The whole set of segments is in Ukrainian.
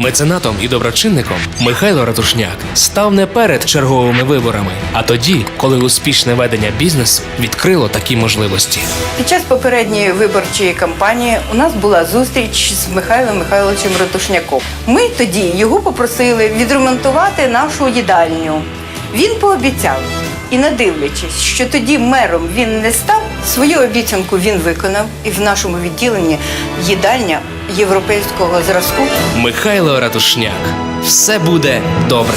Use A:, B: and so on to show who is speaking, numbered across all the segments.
A: Меценатом і доброчинником Михайло Ратушняк став не перед черговими виборами, а тоді, коли успішне ведення бізнесу відкрило такі можливості.
B: Під час попередньої виборчої кампанії у нас була зустріч з Михайлом Михайловичем Ратушняком. Ми тоді його попросили відремонтувати нашу їдальню. Він пообіцяв. І не дивлячись, що тоді мером він не став, свою обіцянку він виконав, і в нашому відділенні їдальня європейського зразку
A: Михайло Ратушняк. Все буде добре.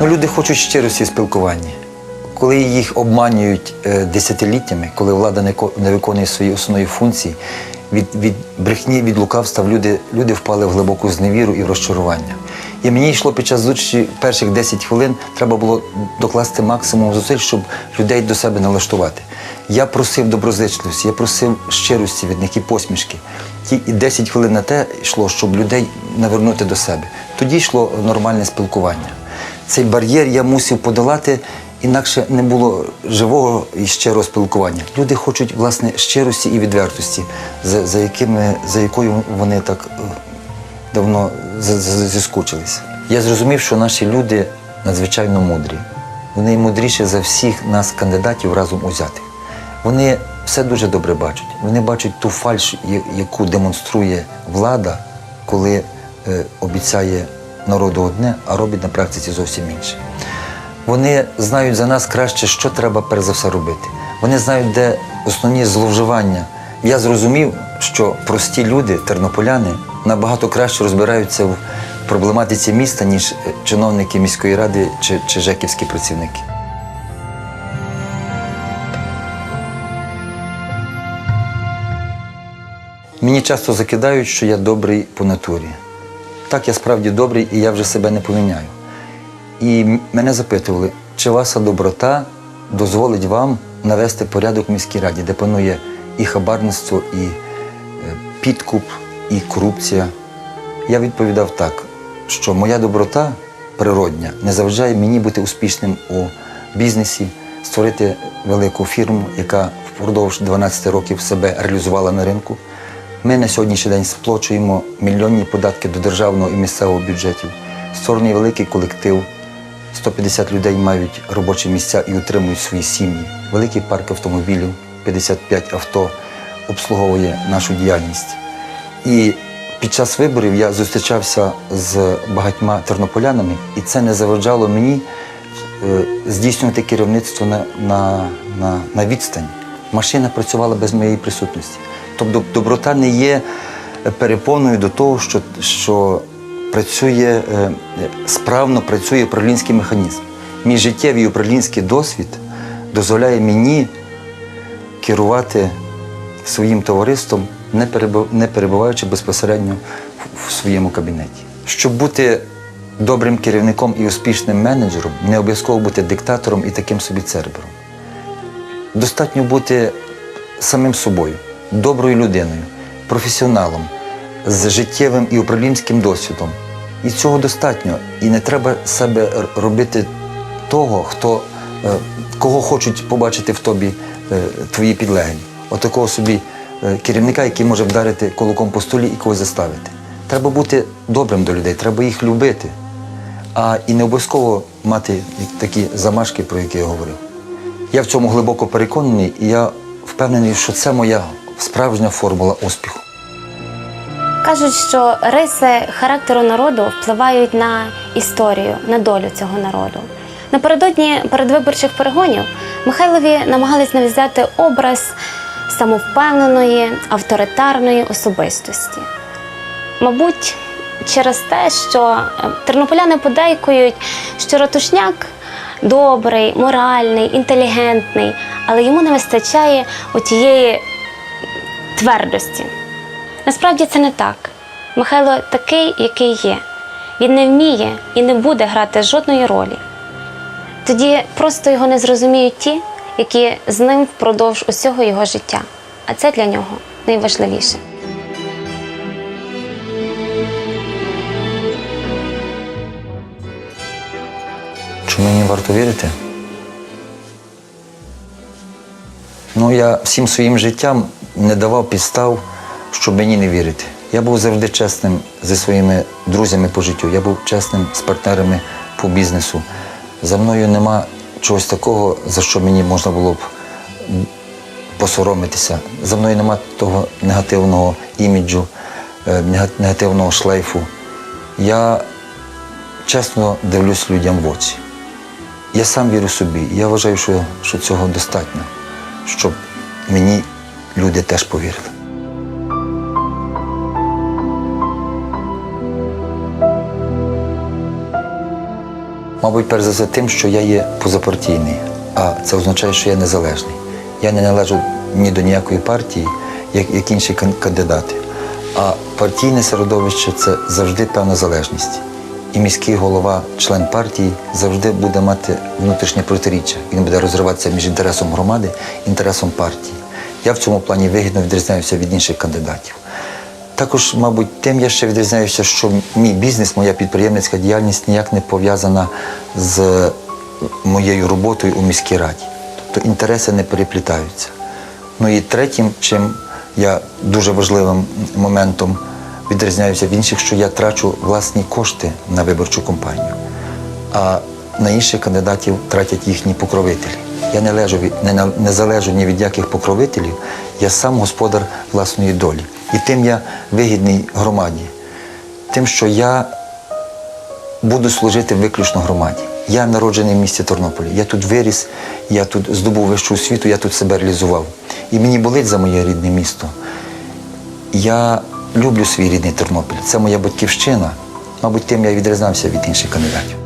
C: Ну, люди хочуть щирості спілкування. Коли їх обманюють е, десятиліттями, коли влада не, виконує свої основні функції, від, від брехні, від лукавства люди, люди впали в глибоку зневіру і в розчарування. І мені йшло під час зустрічі перших 10 хвилин, треба було докласти максимум зусиль, щоб людей до себе налаштувати. Я просив доброзичливості, я просив щирості від них і посмішки. І 10 хвилин на те йшло, щоб людей навернути до себе. Тоді йшло нормальне спілкування цей бар'єр я мусив подолати, інакше не було живого і щирого спілкування. Люди хочуть власне щирості і відвертості, за, за, якими, за якою вони так е, давно зіскучилися. Я зрозумів, що наші люди надзвичайно мудрі. Вони мудріші за всіх нас, кандидатів, разом узятих. Вони все дуже добре бачать. Вони бачать ту фальш, яку демонструє влада, коли е, обіцяє народу одне, а робить на практиці зовсім інше. Вони знають за нас краще, що треба перш за все робити. Вони знають, де основні зловживання. Я зрозумів, що прості люди, тернополяни, набагато краще розбираються в проблематиці міста, ніж е, чиновники міської ради чи, чи жеківські працівники. Мені часто закидають, що я добрий по натурі. Так, я справді добрий, і я вже себе не поміняю. І мене запитували, чи ваша доброта дозволить вам навести порядок в міській раді, де панує і хабарництво, і е, підкуп, і корупція. Я відповідав так, що моя доброта природня не заважає мені бути успішним у бізнесі, створити велику фірму, яка впродовж 12 років себе реалізувала на ринку. Ми на сьогоднішній день сплачуємо мільйонні податки до державного і місцевого бюджетів. Створений великий колектив. 150 людей мають робочі місця і утримують свої сім'ї. Великий парк автомобілів, 55 авто обслуговує нашу діяльність. І під час виборів я зустрічався з багатьма тернополянами, і це не заважало мені е, здійснювати керівництво на, на, на, на відстань. Машина працювала без моєї присутності. Тобто доброта не є перепоною до того, що, що працює е, справно працює управлінський механізм. Мій життєвий управлінський досвід дозволяє мені керувати своїм товариством, не перебуваючи безпосередньо в своєму кабінеті. Щоб бути добрим керівником і успішним менеджером, не обов'язково бути диктатором і таким собі цербером. Достатньо бути самим собою, доброю людиною, професіоналом, з життєвим і управлінським досвідом. І цього достатньо. І не треба себе робити того, хто, е, кого хочуть побачити в тобі е, твої підлеглі. Отакого собі е, керівника, який може вдарити кулаком по столі і когось заставити. Треба бути добрим до людей, треба їх любити. А і не обов'язково мати такі замашки, про які я говорив. Я в цьому глибоко переконаний, і я впевнений, що це моя справжня формула успіху.
D: Кажуть, що риси характеру народу впливають на історію, на долю цього народу. Напередодні передвиборчих перегонів Михайлові намагались нав'язати образ самовпевненої, авторитарної особистості. Мабуть, через те, що е, тернополяни подейкують, що Ратушняк добрий, моральний, інтелігентний, але йому не вистачає отієї твердості. Насправді це не так. Михайло такий, який є. Він не вміє і не буде грати жодної ролі. Тоді просто його не зрозуміють ті, які з ним впродовж усього його життя. А це для нього найважливіше.
C: Чи мені варто вірити? Ну, я всім своїм життям не давав підстав, щоб мені не вірити. Я був завжди чесним зі своїми друзями по життю, я був чесним з партнерами по бізнесу. За мною нема чогось такого, за що мені можна було б посоромитися. За мною нема того негативного іміджу, е, негативного шлейфу. Я чесно дивлюсь людям в очі. Я сам вірю собі. Я вважаю, що, що цього достатньо, щоб мені люди теж повірили. Мабуть, перш за все тим, що я є позапартійний, а це означає, що я незалежний. Я не належу ні до ніякої партії, як, як інші кандидати. А партійне середовище це завжди певна залежність. І міський голова, член партії, завжди буде мати внутрішнє протиріччя. Він буде розриватися між інтересом громади і інтересом партії. Я в цьому плані вигідно відрізняюся від інших кандидатів. Також, мабуть, тим я ще відрізняюся, що мій бізнес, моя підприємницька діяльність ніяк не пов'язана з моєю роботою у міській раді. Тобто інтереси не переплітаються. Ну і третім, чим я дуже важливим моментом відрізняюся від інших, що я трачу власні кошти на виборчу кампанію, а на інших кандидатів тратять їхні покровителі. Я не, лежу не залежу ні від яких покровителів, я сам господар власної долі. І тим я вигідний громаді, тим, що я буду служити виключно громаді. Я народжений в місті Тернополі. Я тут виріс, я тут здобув вищу освіту, я тут себе реалізував. І мені болить за моє рідне місто. Я люблю свій рідний Тернопіль. Це моя батьківщина. Мабуть, тим я відрізнявся від інших кандидатів.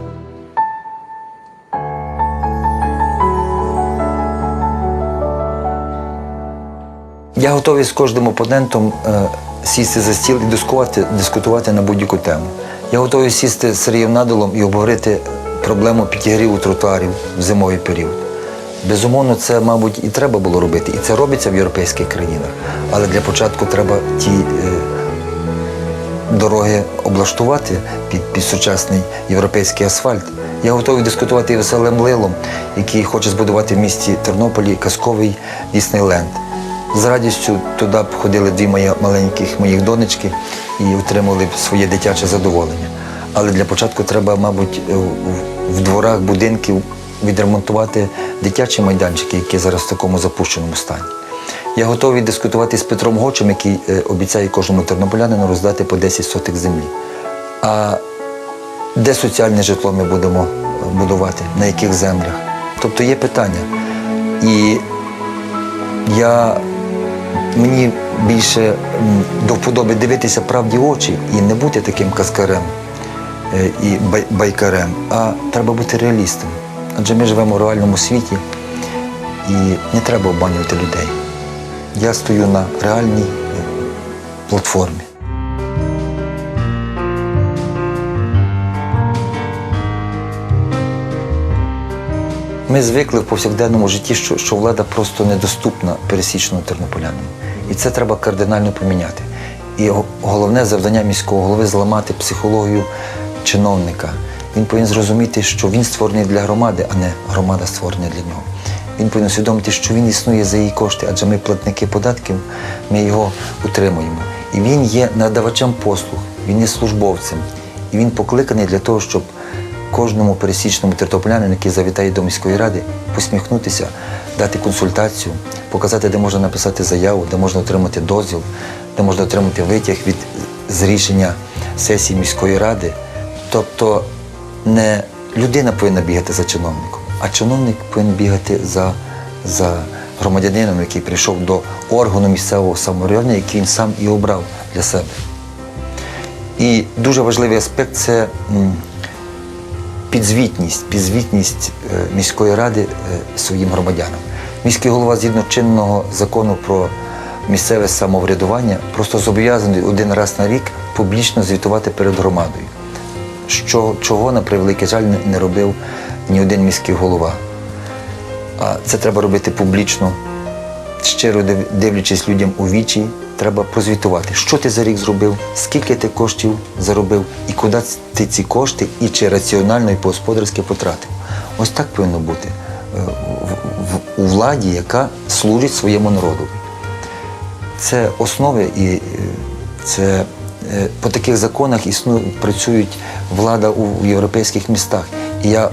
C: Я готовий з кожним опонентом е, сісти за стіл і дискувати, дискутувати на будь-яку тему. Я готовий сісти з Сергієм Надолом і обговорити проблему підігріву тротуарів в зимовий період. Безумовно, це, мабуть, і треба було робити, і це робиться в європейських країнах. Але для початку треба ті е, дороги облаштувати під, під сучасний європейський асфальт. Я готовий дискутувати і з Василем Лилом, який хоче збудувати в місті Тернополі казковий Діснейленд. З радістю туди б ходили дві мої маленьких моїх донечки і отримали б своє дитяче задоволення. Але для початку треба, мабуть, в- в- в дворах будинків відремонтувати дитячі майданчики, які зараз в такому запущеному стані. Я готовий дискутувати з Петром Гочем, який е, обіцяє кожному тернополянину роздати по 10 сотих землі. А де соціальне житло ми будемо е, будувати, на яких землях? Тобто є питання. І я, мені більше до вподоби дивитися правді очі і не бути таким каскарем е, і байкарем, а треба бути реалістом. Адже ми живемо в реальному світі і не треба обманювати людей. Я стою на реальній е, платформі. Ми звикли в повсякденному житті, що, що влада просто недоступна пересічному тернополянину. І це треба кардинально поміняти. І головне завдання міського голови зламати психологію чиновника. Він повинен зрозуміти, що він створений для громади, а не громада створена для нього. Він повинен усвідомити, що він існує за її кошти, адже ми платники податків, ми його утримуємо. І він є надавачем послуг, він є службовцем. І він покликаний для того, щоб кожному пересічному тернополянину, який завітає до міської ради, посміхнутися, дати консультацію, показати, де можна написати заяву, де можна отримати дозвіл, де можна отримати витяг від з рішення сесії міської ради. Тобто не людина повинна бігати за чиновником, а чиновник повинен бігати за, за громадянином, який прийшов до органу місцевого самоврядування, який він сам і обрав для себе. І дуже важливий аспект це підзвітність, підзвітність е, міської ради е, своїм громадянам. Міський голова згідно чинного закону про місцеве самоврядування просто зобов'язаний один раз на рік публічно звітувати перед громадою, що, чого, на превеликий жаль, не- робив ні один міський голова. А це треба робити публічно, щиро дивлячись людям у вічі, треба прозвітувати, що ти за рік зробив, скільки ти коштів заробив і куди ти ці кошти і чи раціонально і по-господарськи потратив. Ось так повинно бути е, у владі, яка служить своєму народу. Це основи і е, це е, по таких законах існують, працюють влада у європейських містах. І я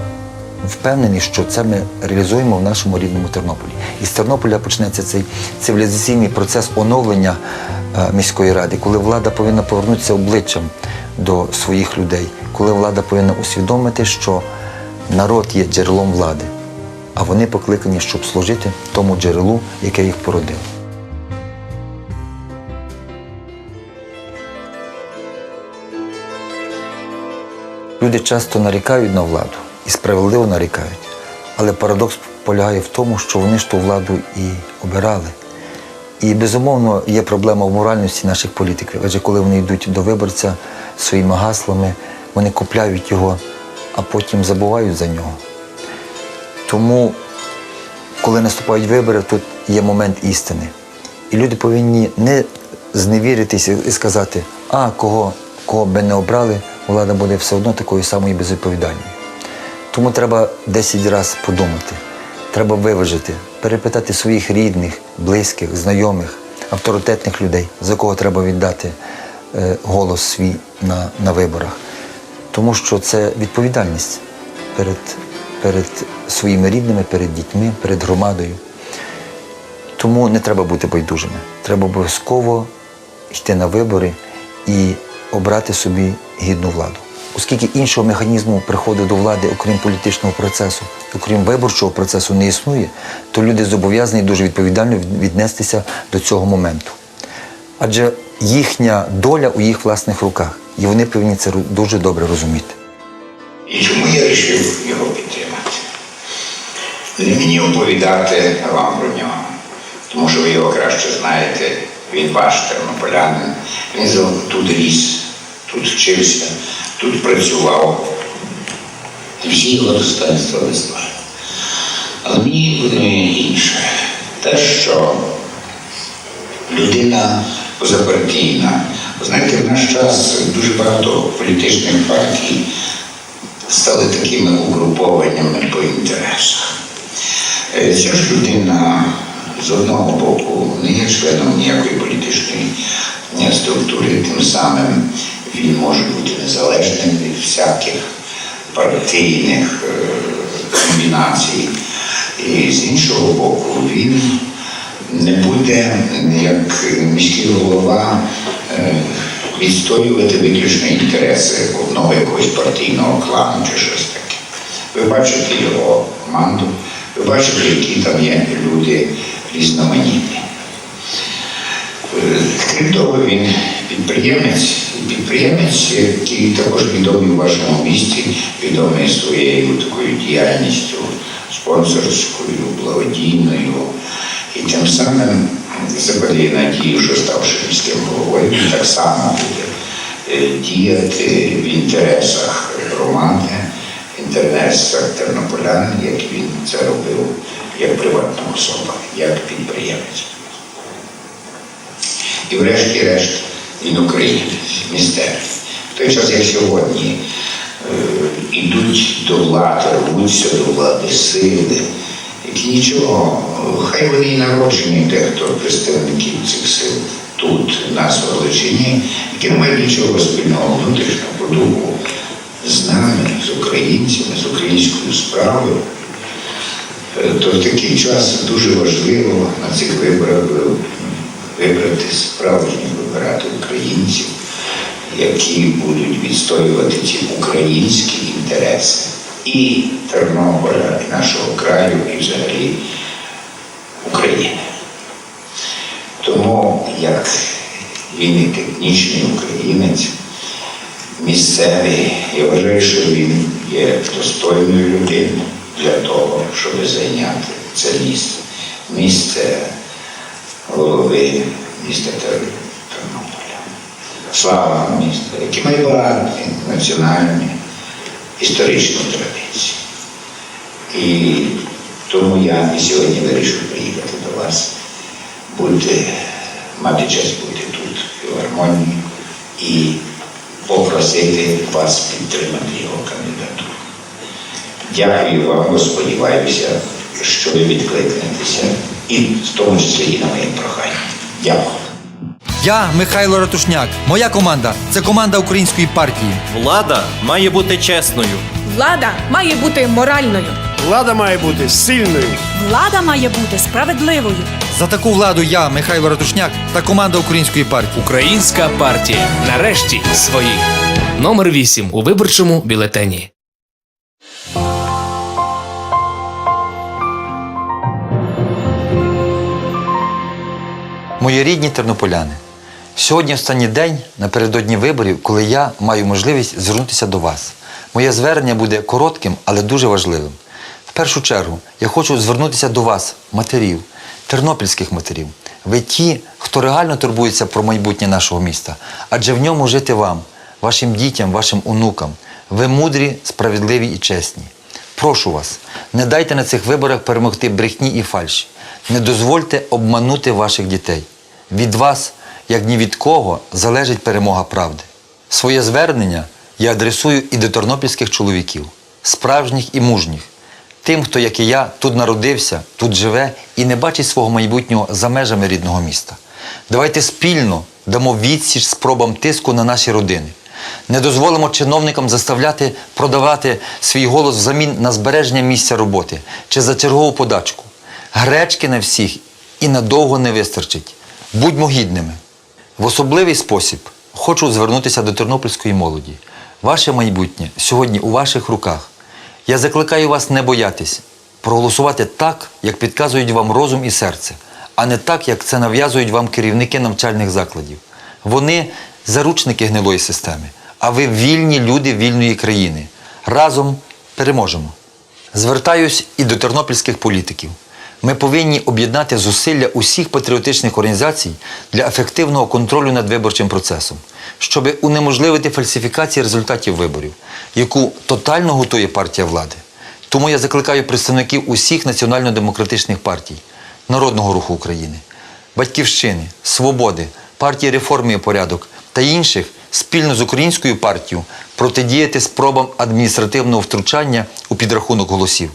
C: впевнений, що це ми реалізуємо в нашому рідному Тернополі. І з Тернополя почнеться цей цивілізаційний процес оновлення е, міської ради, коли влада повинна повернутися обличчям до своїх людей, коли влада повинна усвідомити, що народ є джерелом влади, а вони покликані, щоб служити тому джерелу, яке їх породило. Люди часто нарікають на владу і справедливо нарікають. Але парадокс полягає в тому, що вони ж ту владу і обирали. І безумовно є проблема в моральності наших політиків. Адже коли вони йдуть до виборця своїми гаслами, вони купляють його, а потім забувають за нього. Тому, коли наступають вибори, тут є момент істини. І люди повинні не зневіритися і сказати, а кого, кого би не обрали, влада буде все одно такою самою безвідповідальною. Тому треба 10 разів подумати, треба виважити, перепитати своїх рідних, близьких, знайомих, авторитетних людей, за кого треба віддати е, голос свій на, на виборах. Тому що це відповідальність перед, перед своїми рідними, перед дітьми, перед громадою. Тому не треба бути байдужими. Треба обов'язково йти на вибори і обрати собі гідну владу. Оскільки іншого механізму приходу до влади, окрім політичного процесу, окрім виборчого процесу, не існує, то люди зобов'язані дуже відповідально віднестися до цього моменту. Адже їхня доля у їх власних руках, і вони повинні це дуже добре розуміти.
E: І чому я вирішив його? Не мені оповідати вам про нього, тому що ви його краще знаєте. Він ваш тернополянин. Він тут ріс, тут вчився, тут працював. І всі його достоинства ви знаєте. Але мені буде інше. Те, що людина позапартійна. Знаєте, в наш час дуже багато політичних партій стали такими угрупованнями по інтересах. Ця ж людина з одного боку не є членом ніякої політичної структури, тим самим він може бути незалежним від всяких партійних комбінацій. І з іншого боку, він не буде як міський голова відстоювати виключно інтереси одного якогось партійного клану чи щось таке. Ви бачите його команду, ви бачите, які там є люди різноманітні. Е, Крім того, він підприємець, підприємець, який також відомий в вашому місті, відомий своєю такою діяльністю спонсорською, благодійною. І тим самим закладає надію, що ставши міським головою, він так само буде е, діяти в інтересах громади, в інтересах тернополян, як він це робив як приватна особа, як підприємець. І врешті-решт він українець, місцевий. В той час, як сьогодні е, ідуть до влади, рвуться до влади сили, які нічого, е, хай вони і народжені, дехто представників цих сил тут, нас в Галичині, які не мають нічого спільного внутрішнього продукту з нами, з українцями, з українською справою. Е, То в такий час дуже важливо на цих виборах е, вибрати справжніх, вибирати українців, які будуть відстоювати ці українські інтереси і Тернополя, і нашого краю, і взагалі України. Тому як він і технічний українець, місцевий, я вважаю, що він є достойною людиною для того, щоб зайняти це місце. Місце голови міста Тернополя. Слава міста, яке має багаті національні історичні традиції. І тому я і сьогодні вирішив приїхати до вас, бути, мати честь бути тут, в філармонії, і попросити вас підтримати його кандидатуру. Дякую вам, сподіваюся, що ви відкликнетеся, і в тому числі і на моє прохання. Дякую.
F: Я Михайло Ратушняк. Моя команда це команда української партії.
G: Влада має бути чесною.
H: Влада має бути моральною.
I: Влада має бути сильною.
J: Влада має бути справедливою.
F: За таку владу я, Михайло Ратушняк, та команда української партії.
A: Українська партія. Нарешті свої. Номер 8 у виборчому бюлетені.
C: Мої рідні тернополяни, сьогодні останній день напередодні виборів, коли я маю можливість звернутися до вас. Моє звернення буде коротким, але дуже важливим. В першу чергу я хочу звернутися до вас, матерів, тернопільських матерів. Ви ті, хто реально турбується про майбутнє нашого міста, адже в ньому жити вам, вашим дітям, вашим онукам. Ви мудрі, справедливі і чесні. Прошу вас, не дайте на цих виборах перемогти брехні і фальші. Не дозвольте обманути ваших дітей. Від вас, як ні від кого, залежить перемога правди. Своє звернення я адресую і до тернопільських чоловіків, справжніх і мужніх, тим, хто, як і я, тут народився, тут живе і не бачить свого майбутнього за межами рідного міста. Давайте спільно дамо відсіч спробам тиску на наші родини. Не дозволимо чиновникам заставляти продавати свій голос взамін на збереження місця роботи чи за чергову подачку. Гречки на всіх і надовго не вистачить. Будьмо гідними. В особливий спосіб хочу звернутися до тернопільської молоді. Ваше майбутнє сьогодні у ваших руках. Я закликаю вас не боятись, проголосувати так, як підказують вам розум і серце, а не так, як це нав'язують вам керівники навчальних закладів. Вони заручники гнилої системи, а ви вільні люди вільної країни. Разом переможемо. Звертаюсь і до тернопільських політиків. Ми повинні об'єднати зусилля усіх патріотичних організацій для ефективного контролю над виборчим процесом, щоб унеможливити фальсифікації результатів виборів, яку тотально готує партія влади. Тому я закликаю представників усіх національно-демократичних партій, Народного руху України, Батьківщини, Свободи, партії реформи і порядок та інших спільно з українською партією протидіяти спробам адміністративного втручання у підрахунок голосів.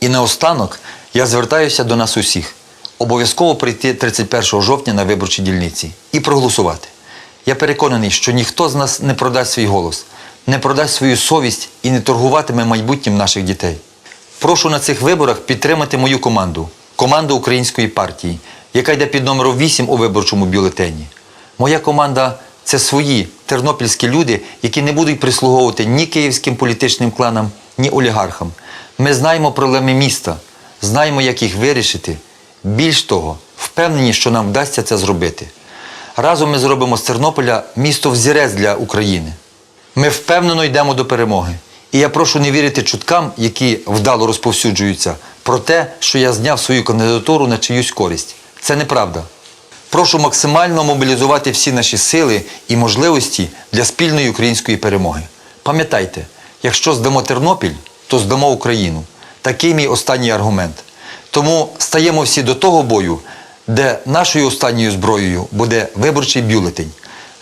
C: І наостанок я звертаюся до нас усіх. Обов'язково прийти 31 жовтня на виборчі дільниці і проголосувати. Я переконаний, що ніхто з нас не продасть свій голос, не продасть свою совість і не торгуватиме майбутнім наших дітей. Прошу на цих виборах підтримати мою команду, команду української партії, яка йде під номером 8 у виборчому бюлетені. Моя команда це свої тернопільські люди, які не будуть прислуговувати ні київським політичним кланам, ні олігархам. Ми знаємо проблеми міста, знаємо, як їх вирішити. Більш того, впевнені, що нам вдасться це зробити. Разом ми зробимо з Тернополя місто взірець для України. Ми впевнено йдемо до перемоги. І я прошу не вірити чуткам, які вдало розповсюджуються, про те, що я зняв свою кандидатуру на чиюсь користь. Це неправда. Прошу максимально мобілізувати всі наші сили і можливості для спільної української перемоги. Пам'ятайте, якщо здамо Тернопіль, то здамо Україну. Такий мій останній аргумент. Тому стаємо всі до того бою, де нашою останньою зброєю буде виборчий бюлетень.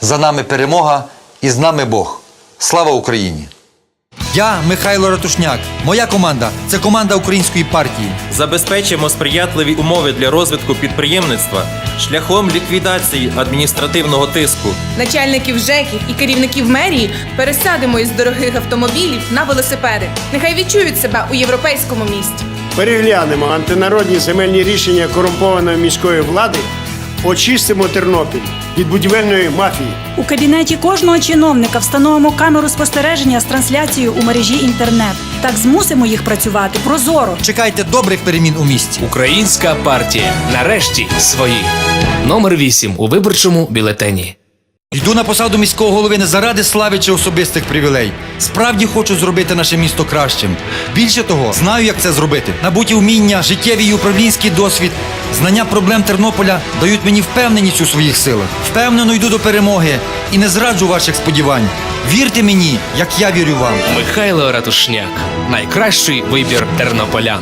C: За нами перемога і з нами Бог. Слава Україні!
F: Я Михайло Ратушняк. Моя команда це команда української партії.
G: Забезпечимо сприятливі умови для розвитку підприємництва шляхом ліквідації адміністративного тиску.
H: Начальників ЖЕКів і керівників мерії пересадимо із дорогих автомобілів на велосипеди. Нехай відчують себе у європейському місті.
I: Переглянемо антинародні земельні рішення корумпованої міської влади. Очистимо Тернопіль від будівельної мафії.
J: У кабінеті кожного чиновника встановимо камеру спостереження з трансляцією у мережі інтернет. Так змусимо їх працювати прозоро.
F: Чекайте добрих перемін у місті.
A: Українська партія. Нарешті свої. Номер 8 у виборчому бюлетені.
F: Йду на посаду міського голови не заради слави чи особистих привілей. Справді хочу зробити наше місто кращим. Більше того, знаю, як це зробити. Набуті вміння, життєвий і управлінський досвід, знання проблем Тернополя дають мені впевненість у своїх силах. Впевнено йду до перемоги і не зраджу ваших сподівань. Вірте мені, як я вірю вам.
A: Михайло Ратушняк. Найкращий вибір тернополян.